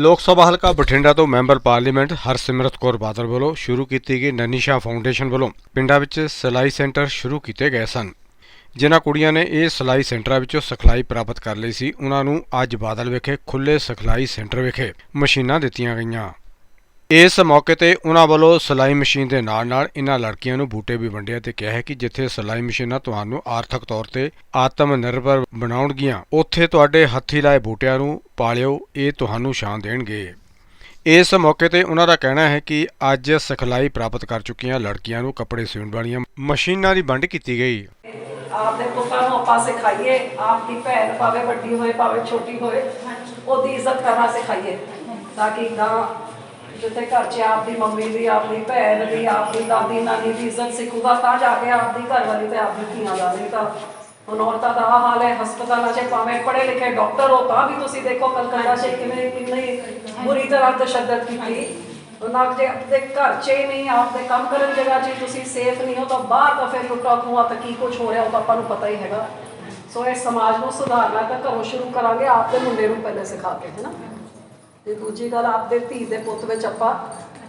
ਲੋਕ ਸਭਾ ਹਲਕਾ ਬਠਿੰਡਾ ਤੋਂ ਮੈਂਬਰ ਪਾਰਲੀਮੈਂਟ ਹਰਸਿਮਰਤ ਕੌਰ ਬਾਦਲ ਵੱਲੋਂ ਸ਼ੁਰੂ ਕੀਤੀ ਗਈ ਨਨੀਸ਼ਾ ਫਾਊਂਡੇਸ਼ਨ ਵੱਲੋਂ ਪਿੰਡਾਂ ਵਿੱਚ ਸਿਲਾਈ ਸੈਂਟਰ ਸ਼ੁਰੂ ਕੀਤੇ ਗਏ ਸਨ। ਜਿਨ੍ਹਾਂ ਕੁੜੀਆਂ ਨੇ ਇਹ ਸਿਲਾਈ ਸੈਂਟਰਾਂ ਵਿੱਚੋਂ ਸਿਖਲਾਈ ਪ੍ਰਾਪਤ ਕਰ ਲਈ ਸੀ ਉਹਨਾਂ ਨੂੰ ਅੱਜ ਬਾਦਲ ਵਿਖੇ ਖੁੱਲੇ ਸਿਖਲਾਈ ਸੈਂਟਰ ਵਿਖੇ ਮਸ਼ੀਨਾਂ ਦਿੱਤੀਆਂ ਗਈਆਂ। ਇਸ ਮੌਕੇ ਤੇ ਉਹਨਾਂ ਵੱਲੋਂ ਸਿਲਾਈ ਮਸ਼ੀਨ ਦੇ ਨਾਲ ਨਾਲ ਇਹਨਾਂ ਲੜਕੀਆਂ ਨੂੰ ਬੂਟੇ ਵੀ ਵੰਡੇ ਤੇ ਕਿਹਾ ਹੈ ਕਿ ਜਿੱਥੇ ਸਿਲਾਈ ਮਸ਼ੀਨਾਂ ਤੁਹਾਨੂੰ ਆਰਥਿਕ ਤੌਰ ਤੇ ਆਤਮ ਨਿਰਭਰ ਬਣਾਉਣਗੀਆਂ ਉੱਥੇ ਤੁਹਾਡੇ ਹੱਥੀ ਲਾਏ ਬੂਟਿਆਂ ਨੂੰ ਪਾਲਿਓ ਇਹ ਤੁਹਾਨੂੰ ਸ਼ਾਨ ਦੇਣਗੇ। ਇਸ ਮੌਕੇ ਤੇ ਉਹਨਾਂ ਦਾ ਕਹਿਣਾ ਹੈ ਕਿ ਅੱਜ ਸਿਖਲਾਈ ਪ੍ਰਾਪਤ ਕਰ ਚੁੱਕੀਆਂ ਲੜਕੀਆਂ ਨੂੰ ਕੱਪੜੇ ਸਿਉਣ ਵਾਲੀਆਂ ਮਸ਼ੀਨਾਂ ਦੀ ਵੰਡ ਕੀਤੀ ਗਈ। ਆਪਦੇ ਪੁੱਤਾਂ ਨੂੰ ਆਪਾਂ ਸਿਖਾਈਏ ਆਪਦੀ ਭੈਣ ਭਾਵੇਂ ਵੱਡੀ ਹੋਏ ਭਾਵੇਂ ਛੋਟੀ ਹੋਏ ਉਹਦੀ ਇੱਜ਼ਤ ਕਰਨਾ ਸਿਖਾਈਏ ਤਾਂ ਕਿ ਗਾਂ ਜਿੱਥੇ ਘਰ 'ਚ ਆਪਦੀ ਮੰਮੀ ਦੀ ਆਪਦੀ ਭੈਣ ਦੀ ਆਪਦੀ ਦਾਦੀ ਨਾਨੀ ਦੀ ਇੱਜ਼ਤ ਸਿੱਖੂਗਾ, ਤਾਂ ਜਾ ਕੇ ਆਪਦੀ ਘਰ ਵਾਲੀ ਤੇ ਆਪਦੀ ਧੀਆਂ ਦਾ ਨਹੀਂ ਤਾਂ। ਹੁਣ ਔਰਤਾਂ ਦਾ ਆਹ ਹਾਲ ਹੈ, ਹਸਪਤਾਲਾਂ 'ਚ ਭਾਵੇਂ ਪੜ੍ਹੇ ਲਿਖੇ ਡਾਕਟਰ ਹੋ, ਤਾਂ ਵੀ ਤੁਸੀਂ ਦੇਖੋ ਕਲਕੱਤਾ 'ਚ ਕਿਵੇਂ ਕਿੰਨੀ ਬੁਰੀ ਤਰ੍ਹਾਂ ਤਸ਼ੱਦਦ ਕੀਤੀ। ਉਹਨਾਂ ਜੇ ਆਪਣੇ ਘਰ 'ਚ ਹੀ ਨਹੀਂ, ਆਪਦੇ ਕੰਮ ਕਰਨ ਜਗ੍ਹਾ 'ਚ ਹੀ ਤੁਸੀਂ ਸੇਫ ਨਹੀਂ ਹੋ, ਤਾਂ ਬਾਹਰ ਤਾਂ ਫਿਰ ਲੁੱਟਾ ਖੋਆ ਤਾਂ ਕੀ ਕੁਝ ਹੋ ਰਿਹਾ, ਉਹ ਤਾਂ ਆਪਾਂ ਨੂੰ ਪਤਾ ਹੀ ਹੈਗਾ। ਸੋ ਇਹ ਸਮਾਜ ਨੂੰ ਸੁਧਾਰਨਾ ਤਾਂ ਘਰੋਂ ਸ਼ੁਰੂ ਕਰਾਂਗੇ ਆਪਦੇ ਮੁੰਡੇ ਨੂੰ ਪਹਿਲੇ ਸਿਖਾ ਕੇ ਹੈਨਾ ਤੇ ਦੂਜੀ ਗੱਲ ਆਪਦੇ ਧੀ ਦੇ ਪੁੱਤ ਵਿੱਚ ਆਪਾਂ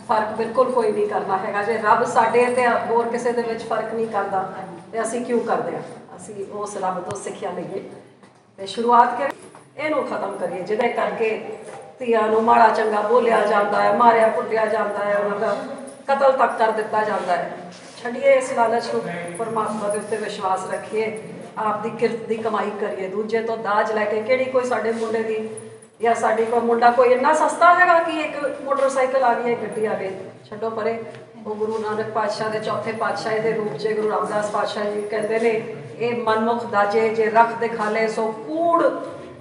ਫ਼ਰਕ ਬਿਲਕੁਲ ਕੋਈ ਨਹੀਂ ਕਰਨਾ ਹੈਗਾ। ਜੇ ਰੱਬ ਸਾਡੇ ਤੇ ਹੋਰ ਕਿਸੇ ਦੇ ਵਿੱਚ ਫ਼ਰਕ ਨਹੀਂ ਕਰਦਾ, ਤੇ ਅਸੀਂ ਕਿਉਂ ਕਰਦੇ ਆ? ਅਸੀਂ ਉਸ ਰੱਬ ਤੋਂ ਸਿੱਖਿਆ ਲਈਏ। ਤੇ ਸ਼ੁਰੂਆਤ ਕਰ ਇਹਨੂੰ ਖਤਮ ਕਰੀਏ, ਜਿਹਦੇ ਕਰਕੇ ਧੀਆਂ ਨੂੰ ਮਾੜਾ ਚੰਗਾ ਬੋਲਿਆ ਜਾਂਦਾ ਹੈ, ਮਾਰਿਆ ਕੁੱਟਿਆ ਜਾਂਦਾ ਹੈ, ਉਹਨਾਂ ਦਾ ਕਤਲ ਤੱਕ ਕਰ ਦਿੱਤਾ ਜਾਂਦਾ ਹੈ। ਛੱਡੀਏ ਇਸ ਲਾਲਚ ਨੂੰ, ਪਰਮਾਤਮਾ ਦੇ ਉੱਤੇ ਵਿਸ਼ਵਾਸ ਰੱਖੀਏ, ਆਪ ਦੀ ਕਿਰਤ ਦੀ ਕਮਾਈ ਕਰੀਏ, ਦੂਜੇ ਤੋਂ ਦਾਜ ਲੈ ਕੇ ਕਿਹੜੀ ਕੋਈ ਸਾਡੇ ਮੁੰਡੇ ਦੀ ਜਾਂ ਸਾਡੀ ਕੋਲ ਮੁੰਡਾ ਕੋਈ ਇੰਨਾ ਸਸਤਾ ਹੈਗਾ ਕਿ ਇੱਕ ਮੋਟਰਸਾਈਕਲ ਆ ਗਈ ਗੱਡੀ ਆ ਗਈ ਛੱਡੋ ਪਰੇ। ਉਹ ਗੁਰੂ ਨਾਨਕ ਪਾਤਸ਼ਾਹ ਦੇ ਚੌਥੇ ਪਾਤਸ਼ਾਹ ਦੇ ਰੂਪ 'ਚ ਗੁਰੂ ਰਾਮਦਾਸ ਪਾਤਸ਼ਾਹ ਜੀ ਕਹਿੰਦੇ ਨੇ ਇਹ ਮਨਮੁਖ ਦਾਜੇ ਜੇ ਰੱਖ ਦਿਖਾਲੇ ਸੋ ਕੂੜ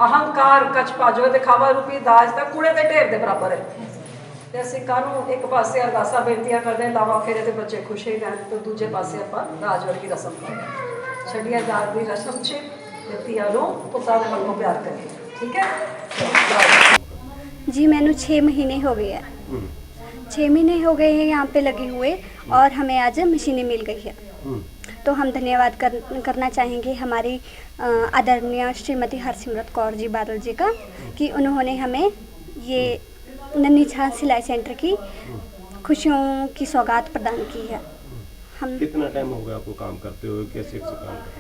ਅਹੰਕਾਰ ਕਛ ਭਾਜੋ ਦਿਖਾਵਾ ਰੂਪੀ ਦਾਜ ਤਾਂ ਕੂੜੇ ਦੇ ਢੇਰ ਦੇ ਬਰਾਬਰ ਹੈ। ਤੇ ਅਸੀਂ ਕਾਹਨੂੰ ਇੱਕ ਪਾਸੇ ਅਰਦਾਸਾਂ ਬੇਨਤੀਆਂ ਕਰਦੇ ਹਾਂ, ਲਾਵਾ ਫੇਰੇ ਤੇ ਬੱਚੇ ਖੁਸ਼ ਹੀ ਰਹਿਣ ਤੇ ਦੂਜੇ ਪਾਸੇ ਆਪਾਂ ਦਾਜ ਵਰਗੀ ਰਸਮ ਕਰਦੇ ਛੱਡੀਆਂ ਦਾਜ ਦੀ ਰਸਮ 'ਚ ਤੇ ਧੀਆਂ ਨੂੰ ਪੁੱਤਾਂ ਦੇ ਵੱਲੋਂ ਪਿਆਰ ਕਰੀਏ। जी मैनू छः महीने हो गए हैं। हम्म। छः महीने हो गए हैं यहाँ पे लगे हुए हम्म। और हमें आज मशीनें मिल गई है। हम्म। तो हम धन्यवाद कर, करना चाहेंगे हमारी आदरणीय श्रीमती हरसिमरत कौर जी बादल जी का कि उन्होंने हमें ये नन्ही छान सिलाई सेंटर की खुशियों की सौगात प्रदान की है। हम कितना टाइम हो गया आपको काम करते हुए? कैसे काम करते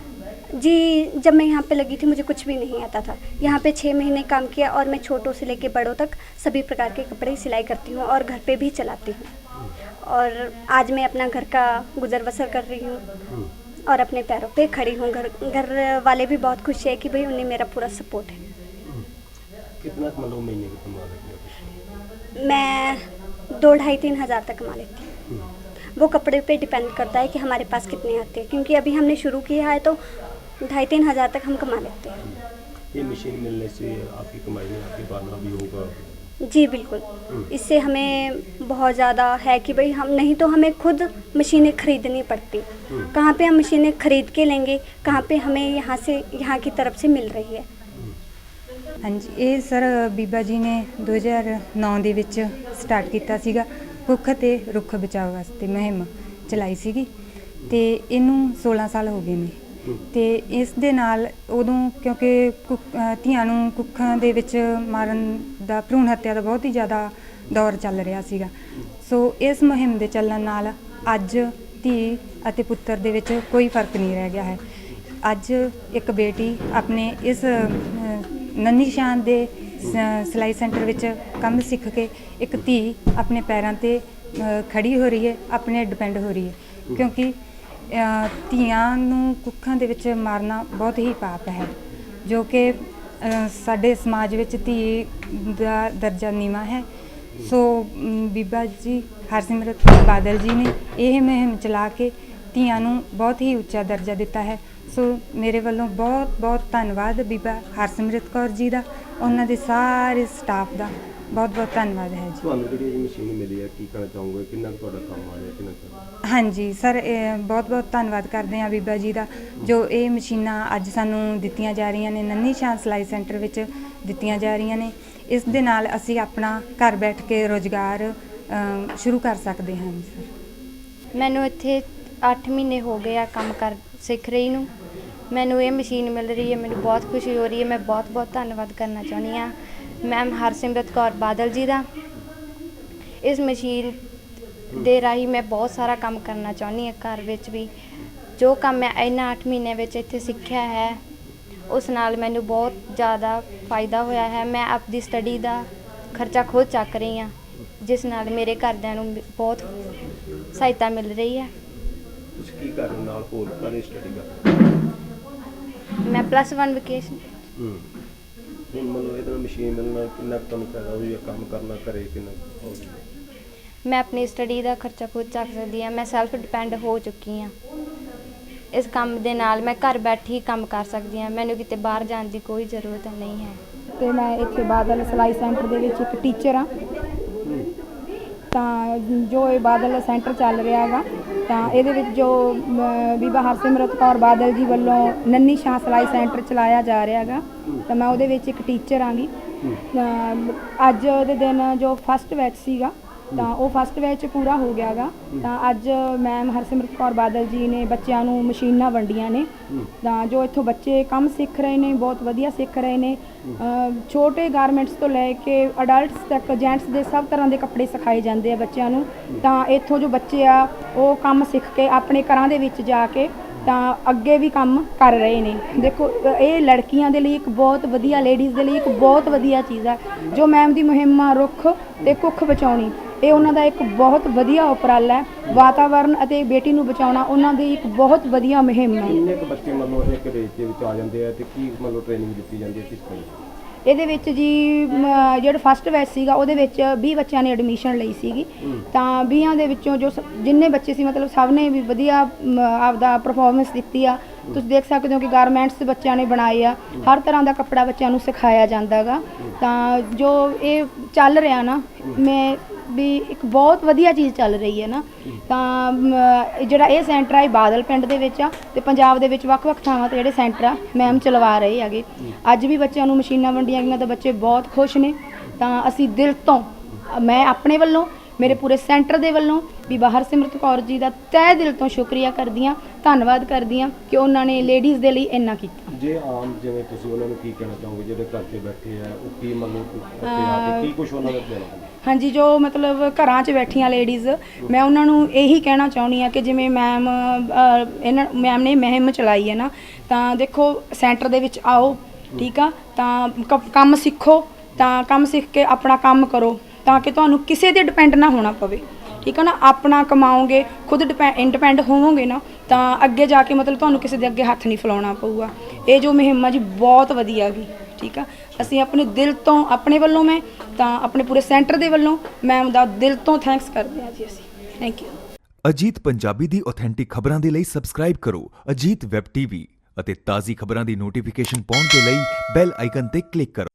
जी जब मैं यहाँ पे लगी थी मुझे कुछ भी नहीं आता था। यहाँ पे छः महीने काम किया और मैं छोटों से लेके बड़ों तक सभी प्रकार के कपड़े सिलाई करती हूँ और घर पे भी चलाती हूँ। और आज मैं अपना घर का गुजर बसर कर रही हूँ और अपने पैरों पे खड़ी हूँ। घर घर वाले भी बहुत खुश है कि भाई उन्हें मेरा पूरा सपोर्ट है। कितना मतलब महीने की कमा लेते मैं दो ढाई तीन हज़ार तक कमा लेती हूँ। वो कपड़े पे डिपेंड करता है कि हमारे पास कितने आते हैं क्योंकि अभी हमने शुरू किया है तो ढाई तीन हज़ार तक हम कमा लेते हैं ये मशीन मिलने से आपकी कमाई में आपके बारना भी होगा जी बिल्कुल इससे हमें बहुत ज़्यादा है कि भाई हम नहीं तो हमें खुद मशीनें खरीदनी पड़ती कहाँ पे हम मशीनें खरीद के लेंगे कहाँ पे हमें यहाँ से यहाँ की तरफ से मिल रही है ਹਾਂਜੀ ਇਹ ਸਰ ਬੀਬਾ ਜੀ ਨੇ 2009 ਦੇ ਵਿੱਚ ਸਟਾਰਟ ਕੀਤਾ ਸੀਗਾ ਕੁੱਖ ਤੇ ਰੁੱਖ ਬਚਾਓ ਵਾਸਤੇ ਮੁਹਿੰਮ ਚਲਾਈ ਸੀਗੀ ਤੇ ਇਹਨੂੰ 16 ਸਾਲ ਹੋ ਗਏ ਨੇ ਤੇ ਇਸ ਦੇ ਨਾਲ ਉਦੋਂ ਕਿਉਂਕਿ ਕੁੱਕ- ਧੀਆਂ ਨੂੰ ਕੁੱਖਾਂ ਦੇ ਵਿੱਚ ਮਾਰਨ ਦਾ ਭਰੂਣ ਹੱਤਿਆ ਦਾ ਬਹੁਤ ਹੀ ਜ਼ਿਆਦਾ ਦੌਰ ਚੱਲ ਰਿਹਾ ਸੀਗਾ। ਸੋ ਇਸ ਮੁਹਿੰਮ ਦੇ ਚੱਲਣ ਨਾਲ ਅੱਜ ਧੀ ਅਤੇ ਪੁੱਤਰ ਦੇ ਵਿੱਚ ਕੋਈ ਫ਼ਰਕ ਨਹੀਂ ਰਹਿ ਗਿਆ ਹੈ। ਅੱਜ ਇੱਕ ਬੇਟੀ ਆਪਣੇ ਇਸ ਨੰਨੀ ਸ਼ਾਨ ਦੇ ਸਿਲਾਈ ਸੈਂਟਰ ਵਿੱਚ ਕੰਮ ਸਿੱਖ ਕੇ ਇੱਕ ਧੀ ਆਪਣੇ ਪੈਰਾਂ ਤੇ ਅਹ, ਖੜੀ ਹੋ ਰਹੀ ਹੈ ਆਪਣੇ ਡਿਪੈਂਡ ਹੋ ਰਹੀ ਹੈ। ਕਿਉਂਕਿ ਧੀਆਂ ਨੂੰ ਕੁੱਖਾਂ ਦੇ ਵਿੱਚ ਮਾਰਨਾ ਬਹੁਤ ਹੀ ਪਾਪ ਹੈ, ਜੋ ਕਿ ਸਾਡੇ ਸਮਾਜ ਵਿੱਚ ਧੀ ਦਾ ਦਰਜਾ ਨੀਵਾਂ ਹੈ। ਸੋ ਬੀਬਾ ਜੀ, ਹਰਸਿਮਰਤ ਬਾਦਲ ਜੀ ਨੇ ਇਹ ਮੁਹਿੰਮ ਚਲਾ ਕੇ ਧੀਆਂ ਨੂੰ ਬਹੁਤ ਹੀ ਉੱਚਾ ਦਰਜਾ ਦਿੱਤਾ ਹੈ। ਸੋ, ਮੇਰੇ ਵੱਲੋਂ ਬਹੁਤ ਬਹੁਤ ਧੰਨਵਾਦ ਬੀਬਾ ਹਰਸਿਮਰਤ ਕੌਰ ਜੀ ਦਾ, ਉਹਨਾਂ ਦੇ ਸਾਰੇ ਸਟਾਫ ਦਾ। ਬਹੁਤ ਬਹੁਤ ਧੰਨਵਾਦ ਹੈ ਜੀ। ਤੁਹਾਨੂੰ ਜਿਹੜੀ ਇਹ ਮਸ਼ੀਨ ਮਿਲੀ ਹੈ ਕੀ ਕਹਿਣਾ ਚਾਹੋਗੇ? ਕਿੰਨਾ ਕੁ ਤੁਹਾਡਾ ਕੰਮ ਆਇਆ ਕਿੰਨਾ ਕੁ ਹਾਂਜੀ ਸਰ ਬਹੁਤ ਬਹੁਤ ਧੰਨਵਾਦ ਕਰਦੇ ਹਾਂ ਬੀਬਾ ਜੀ ਦਾ ਜੋ ਇਹ ਮਸ਼ੀਨਾਂ ਅੱਜ ਸਾਨੂੰ ਦਿੱਤੀਆਂ ਜਾ ਰਹੀਆਂ ਨੇ ਨੰਨੀ ਸ਼ਾਨ ਸਿਲਾਈ ਸੈਂਟਰ ਵਿੱਚ ਦਿੱਤੀਆਂ ਜਾ ਰਹੀਆਂ ਨੇ। ਇਸ ਦੇ ਨਾਲ ਅਸੀਂ ਆਪਣਾ ਘਰ ਬੈਠ ਕੇ ਰੋਜ਼ਗਾਰ ਅਮ, ਸ਼ੁਰੂ ਕਰ ਸਕਦੇ ਹਾਂ ਜੀ ਸਰ। ਮੈਨੂੰ ਇੱਥੇ 8 ਮਹੀਨੇ ਹੋ ਗਏ ਆ ਕੰਮ ਕਰ ਸਿੱਖ ਰਹੀ ਨੂੰ। ਮੈਨੂੰ ਇਹ ਮਸ਼ੀਨ ਮਿਲ ਰਹੀ ਹੈ ਮੈਨੂੰ ਬਹੁਤ ਖੁਸ਼ੀ ਹੋ ਰਹੀ ਹੈ ਮੈਂ ਬਹੁਤ ਬਹੁਤ ਧੰਨਵਾਦ ਕਰਨਾ ਚਾਹੁੰਦੀ ਹਾਂ। ਮੈਮ ਹਰਸਿਮਰਤ ਕੌਰ ਬਾਦਲ ਜੀ ਦਾ। ਇਸ ਮਸ਼ੀਨ ਦੇ ਰਾਹੀਂ ਮੈਂ ਬਹੁਤ ਸਾਰਾ ਕੰਮ ਕਰਨਾ ਚਾਹੁੰਦੀ ਹਾਂ ਘਰ ਵਿੱਚ ਵੀ। ਜੋ ਕੰਮ ਮੈਂ ਇਹਨਾਂ 8 ਮਹੀਨਿਆਂ ਵਿੱਚ ਇੱਥੇ ਸਿੱਖਿਆ ਹੈ ਉਸ ਨਾਲ ਮੈਨੂੰ ਬਹੁਤ ਜ਼ਿਆਦਾ ਫਾਇਦਾ ਹੋਇਆ ਹੈ। ਮੈਂ ਆਪਦੀ ਸਟੱਡੀ ਦਾ ਖਰਚਾ ਖੁਦ ਚੱਕ ਰਹੀ ਹਾਂ ਜਿਸ ਨਾਲ ਮੇਰੇ ਘਰਦਿਆਂ ਨੂੰ ਬਹੁਤ ਸਹਾਇਤਾ ਮਿਲ ਰਹੀ ਹੈ। ਤੁਸੀਂ ਕੀ ਕਰ ਹੋ ਨਾਲ ਹੋਰ ਕਾਹਦੀ ਸਟੱਡੀ ਕਰ ਮੈਂ ਪਲੱਸ 1 ਵਕੇਸ਼ਨ ਹੂੰ। ਹੁਣ ਮਤਲਬ ਇਹਦੇ ਨਾਲ ਮਸ਼ੀਨ ਮਿਲਣ ਨਾਲ ਕਿੰਨਾ ਕੁ ਤੁਹਾਨੂੰ ਫਾਇਦਾ ਹੋ ਜਾਂ ਕੰਮ ਕਰਨਾ ਘਰੇ ਕਿੰਨਾ ਕੁ? ਹੋ? ਮੈਂ ਆਪਣੀ ਸਟੱਡੀ ਦਾ ਖਰਚਾ ਖੁਦ ਚੱਕ ਸਕਦੀ ਹਾਂ ਮੈਂ ਸੈਲਫ ਡਿਪੈਂਡ ਹੋ ਚੁੱਕੀ ਹਾਂ। ਇਸ ਕੰਮ ਦੇ ਨਾਲ ਮੈਂ ਘਰ ਬੈਠੀ ਹੀ ਕੰਮ ਕਰ ਸਕਦੀ ਹਾਂ ਮੈਨੂੰ ਕਿਤੇ ਬਾਹਰ ਜਾਣ ਦੀ ਕੋਈ ਜ਼ਰੂਰਤ ਨਹੀਂ ਹੈ। ਤੇ ਮੈਂ ਇੱਥੇ ਬਾਦਲ ਸਿਲਾਈ ਸੈਂਟਰ ਦੇ ਵਿੱਚ ਇੱਕ ਟੀਚਰ ਆ ਤਾਂ ਜੋ ਇਹ ਬਾਦਲ ਸੈਂਟਰ ਚੱਲ ਰਿਹਾ ਹੈਗਾ, ਤਾਂ ਇਹਦੇ ਵਿੱਚ ਜੋ ਬੀਬਾ ਹਰਸਿਮਰਤ ਕੌਰ ਬਾਦਲ ਜੀ ਵੱਲੋਂ ਨੰਨੀ ਸ਼ਾਹ ਸਿਲਾਈ ਸੈਂਟਰ ਚਲਾਇਆ ਜਾ ਰਿਹਾ ਹੈਗਾ, ਤਾਂ ਮੈਂ ਉਹਦੇ ਵਿੱਚ ਇੱਕ ਟੀਚਰ ਆਂਗੀ। ਅੱਜ ਦੇ ਦਿਨ ਜੋ ਫਸਟ ਬੈਚ ਸੀਗਾ ਤਾਂ ਉਹ ਫਸਟ ਬੈਚ ਪੂਰਾ ਹੋ ਗਿਆਗਾ। ਤਾਂ ਅੱਜ ਮੈਮ ਹਰਸਿਮਰਤ ਕੌਰ ਬਾਦਲ ਜੀ ਨੇ ਬੱਚਿਆਂ ਨੂੰ ਮਸ਼ੀਨਾਂ ਵੰਡੀਆਂ ਨੇ। ਤਾਂ ਜੋ ਇੱਥੋਂ ਬੱਚੇ ਕੰਮ ਸਿੱਖ ਰਹੇ ਨੇ, ਬਹੁਤ ਵਧੀਆ ਸਿੱਖ ਰਹੇ ਨੇ। ਛੋਟੇ ਗਾਰਮੈਂਟਸ ਤੋਂ ਲੈ ਕੇ ਅਡਲਟਸ ਤੱਕ ਜੈਂਟਸ ਦੇ ਸਭ ਤਰ੍ਹਾਂ ਦੇ ਕੱਪੜੇ ਸਿਖਾਏ ਜਾਂਦੇ ਆ ਬੱਚਿਆਂ ਨੂੰ। ਤਾਂ ਇੱਥੋਂ ਜੋ ਬੱਚੇ ਆ, ਉਹ ਕੰਮ ਸਿੱਖ ਕੇ ਆਪਣੇ ਘਰਾਂ ਦੇ ਵਿੱਚ ਜਾ ਕੇ ਤਾਂ ਅੱਗੇ ਵੀ ਕੰਮ ਕਰ ਰਹੇ ਨੇ। ਦੇਖੋ, ਇਹ ਲੜਕੀਆਂ ਦੇ ਲਈ ਇੱਕ ਬਹੁਤ ਵਧੀਆ ਲੇਡੀਜ਼ ਦੇ ਲਈ ਇੱਕ ਬਹੁਤ ਵਧੀਆ ਚੀਜ਼ ਆ। ਜੋ ਮੈਮ ਦੀ ਮੁਹਿੰਮ ਆ ਰੁੱਖ ਤੇ ਕੁੱਖ ਬਚਾਉਣੀ। ਇਹ ਉਹਨਾਂ ਦਾ ਇੱਕ ਬਹੁਤ ਵਧੀਆ ਉਪਰਾਲਾ ਹੈ। ਵਾਤਾਵਰਨ ਅਤੇ ਬੇਟੀ ਨੂੰ ਬਚਾਉਣਾ ਉਹਨਾਂ ਦੀ ਇੱਕ ਬਹੁਤ ਵਧੀਆ ਮੁਹਿੰਮ ਹੈ। ਕਿੰਨੇ ਕੁ ਬੱਚੇ ਮਤਲਬ ਇੱਕ ਰੇਸ ਦੇ ਵਿੱਚ ਆ ਜਾਂਦੇ ਆ ਤੇ ਕੀ ਮਤਲਬ ਟ੍ਰੇਨਿੰਗ ਦਿੱਤੀ ਜਾਂਦੀ ਹੈ ਕਿਸ ਤਰ੍ਹਾਂ? ਇਹਦੇ ਵਿੱਚ ਜੀ ਜਿਹੜਾ ਫਸਟ ਬੈਚ ਸੀਗਾ ਉਹਦੇ ਵਿੱਚ 20 ਬੱਚਿਆਂ ਨੇ ਐਡਮਿਸ਼ਨ ਲਈ ਸੀਗੀ। ਤਾਂ 20 ਦੇ ਵਿੱਚੋਂ ਜੋ ਜਿੰਨੇ ਬੱਚੇ ਸੀ ਮਤਲਬ ਸਭ ਨੇ ਵੀ ਵਧੀਆ ਆਪਦਾ ਪਰਫਾਰਮੈਂਸ ਦਿੱਤੀ ਆ। ਤੁਸੀਂ ਦੇਖ ਸਕਦੇ ਹੋ ਕਿ ਗਾਰਮੈਂਟਸ ਬੱਚਿਆਂ ਨੇ ਬਣਾਏ ਆ। ਹਰ ਤਰ੍ਹਾਂ ਦਾ ਕੱਪੜਾ ਬੱਚਿਆਂ ਨੂੰ ਸਿਖਾਇਆ ਜਾਂਦਾਗਾ ਤਾਂ ਜੋ ਇਹ ਚੱਲ ਰਿਹਾ ਨਾ ਮੈਂ ਵੀ ਇੱਕ ਬਹੁਤ ਵਧੀਆ ਚੀਜ਼ ਚੱਲ ਰਹੀ ਹੈ ਨਾ। ਤਾਂ ਮ, ਜਿਹੜਾ ਇਹ ਸੈਂਟਰ ਆ ਇਹ ਬਾਦਲ ਪਿੰਡ ਦੇ ਵਿੱਚ ਆ ਤੇ ਪੰਜਾਬ ਦੇ ਵਿੱਚ ਵੱਖ-ਵੱਖ ਥਾਵਾਂ ਤੇ ਜਿਹੜੇ ਸੈਂਟਰ ਆ ਮੈਮ ਚਲਵਾ ਰਹੇ ਹੈਗੇ। ਅੱਜ ਵੀ ਬੱਚਿਆਂ ਨੂੰ ਮਸ਼ੀਨਾਂ ਵੰਡੀਆਂ ਗਈਆਂ ਤਾਂ ਬੱਚੇ ਬਹੁਤ ਖੁਸ਼ ਨੇ। ਤਾਂ ਅਸੀਂ ਦਿਲ ਤੋਂ ਮੈਂ ਆਪਣੇ ਵੱਲੋਂ ਮੇਰੇ ਪੂਰੇ ਸੈਂਟਰ ਦੇ ਵੱਲੋਂ ਵੀ ਬਾਹਰ ਸਿਮਰਤ ਕੌਰ ਜੀ ਦਾ ਤਹਿ ਦਿਲ ਤੋਂ ਸ਼ੁਕਰੀਆ ਕਰਦੀ ਹਾਂ ਧੰਨਵਾਦ ਕਰਦੀ ਹਾਂ ਕਿ ਉਹਨਾਂ ਨੇ ਲੇਡੀਜ਼ ਦੇ ਲਈ ਇੰਨਾ ਕੀਤਾ। ਜੇ ਆਮ ਜਿਵੇਂ ਤੁਸੀਂ ਉਹਨਾਂ ਨੂੰ ਕੀ ਕਹਿਣਾ ਚਾਹੋਗੇ ਜਿਹੜੇ ਘਰ 'ਚ ਬੈਠੇ ਆ ਉਹ ਕੀ ਆ ਕੇ ਕੀ ਕੁਝ ਉਹਨਾਂ ਦਾ ਕਹਿਣਾ ਹਾਂਜੀ ਜੋ ਮਤਲਬ ਘਰਾਂ 'ਚ ਬੈਠੀਆਂ ਲੇਡੀਜ਼ ਮੈਂ ਉਹਨਾਂ ਨੂੰ ਇਹੀ ਕਹਿਣਾ ਚਾਹੁੰਦੀ ਆ ਕਿ ਜਿਵੇਂ ਮੈਮ ਇਹਨਾਂ ਮੈਮ ਨੇ ਮੁਹਿੰਮ ਚਲਾਈ ਹੈ ਨਾ ਤਾਂ ਦੇਖੋ ਸੈਂਟਰ ਦੇ ਵਿੱਚ ਆਓ ਠੀਕ ਆ ਤਾਂ ਕੰਮ ਸਿੱਖੋ ਤਾਂ ਕੰਮ ਸਿੱਖ ਕੇ ਆਪਣਾ ਕੰਮ ਕਰੋ। ਤਾਂ ਕਿ ਤੁਹਾਨੂੰ ਕਿਸੇ ਤੇ ਡਿਪੈਂਡ ਨਾ ਹੋਣਾ ਪਵੇ। ਠੀਕ ਹੈ ਨਾ? ਆਪਣਾ ਕਮਾਓਗੇ, ਖੁਦ ਇੰਡੀਪੈਂਡ ਹੋਵੋਗੇ ਨਾ, ਤਾਂ ਅੱਗੇ ਜਾ ਕੇ ਮਤਲਬ ਤੁਹਾਨੂੰ ਕਿਸੇ ਦੇ ਅੱਗੇ ਹੱਥ ਨਹੀਂ ਫੈਲਾਉਣਾ ਪਊਗਾ। ਇਹ ਜੋ ਮੁਹਿੰਮ ਆ ਜੀ, ਬਹੁਤ ਵਧੀਆ ਗਈ ਠੀਕ ਆ? ਅਸੀਂ ਆਪਣੇ ਦਿਲ ਤੋਂ, ਆਪਣੇ ਵੱਲੋਂ ਮੈਂ, ਤਾਂ ਆਪਣੇ ਪੂਰੇ ਸੈਂਟਰ ਦੇ ਵੱਲੋਂ ਮੈਮ ਦਾ ਦਿਲ ਤੋਂ ਥੈਂਕਸ ਕਰਦੇ ਹਾਂ ਜੀ ਅਸੀਂ। ਥੈਂਕ ਯੂ ਅਜੀਤ ਪੰਜਾਬੀ ਦੀ ਆਥੈਂਟਿਕ ਖਬਰਾਂ ਦੇ ਲਈ ਸਬਸਕ੍ਰਾਈਬ ਕਰੋ ਅਜੀਤ ਵੈਬ ਟੀਵੀ ਅਤੇ ਤਾਜ਼ੀ ਖਬਰਾਂ ਦੀ ਨੋਟੀਫਿਕੇਸ਼ਨ ਪਾਉਣ ਦੇ ਲਈ ਬੈਲ ਆਈਕਨ ਤੇ ਕਲਿੱਕ ਕਰੋ।